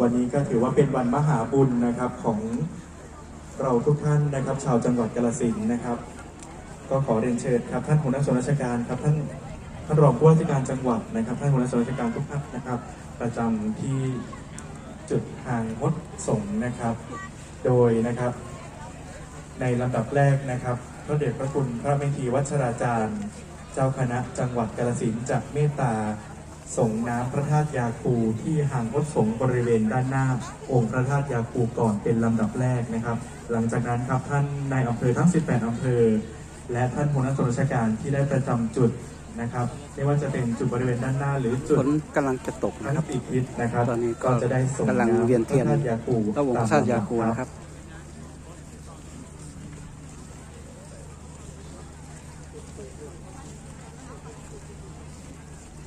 วันนี้ก็ถือว่าเป็นวันมหาบุญนะครับของเราทุกท่านนะครับ ชาวจังหวัดกาฬสินธุ์นะครับ ก็ขอเรียนเชิญครับท่านหัวหน้าส่วนราชการครับท่านท่านรองผู้ว่าราชการจังหวัดนะครับท่านหัวหน้าส่วนราชการทุกท่านนะครับ ประจำที่จุดทางงดส่งนะครับ โดยนะครับ ในลำดับแรกนะครับพระเดชพระคุณพระเมธีวัชราจารย์ เจ้าคณะจังหวัดกาฬสินธุ์จะเมตตา ส่งน้ำพระธาตุยาคูที่ห่างพดสงฆ์บริเวณด้านหน้า องค์พระธาตุยาคูก่อนเป็นลำดับแรกนะครับ หลังจากนั้นครับท่านนายอำเภอทั้ง 18อำเภอ และท่านหัวหน้าส่วนราชการที่ได้ประจำจุดนะครับไม่ว่าจะเป็นจุดบริเวณด้านหน้าหรือจุดฝนกำลังจะตกทั้นะงครับสี่ทิศนะครับตอนนี้ก็จะได้ส่งกำลังเวียนเทียน พระธาตุยาคูระวงพระธาตุยาคูนะครับ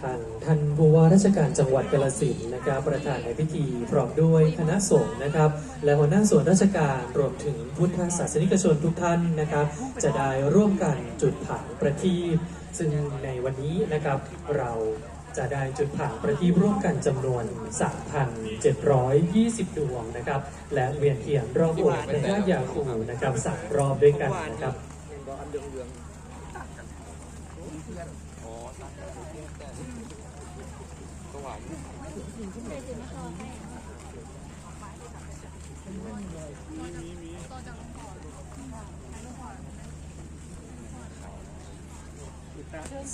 ทางท่านผู้ว่าราชการจังหวัดกาฬสินธุ์นะครับ ประธานในพิธีพร้อมด้วยคณะสงฆ์นะครับ และหัวหน้าส่วนราชการรวมถึงพุทธศาสนิกชนทุกท่านนะครับ จะได้ร่วมกันจุดผังประทีปซึ่งในวันนี้นะครับเราจะได้จุดผังประทีปร่วมกันจำนวน 3,720 ดวงนะครับ และเวียนเทียนรอบองค์พระธาตุยาคูนะครับสามรอบด้วยกันนะครับ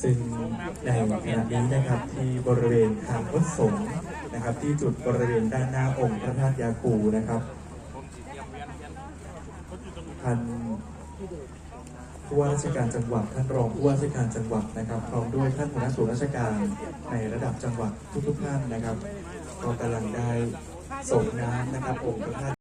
ซึ่งในขณะนี้นะครับที่บริเวณทางพดสงฆ์นะครับ ที่จุดบริเวณด้านหน้าองค์พระธาตุยาคูนะครับท่าน ผู้ว่าราชการจังหวัดท่านรองผู้ว่าราชการจังหวัดนะครับพร้อมด้วยท่านหัวหน้าส่วนราชการในระดับจังหวัดทุกๆท่านนะครับก็กำลังได้ส่งน้ำนะครับองค์พระธาตุ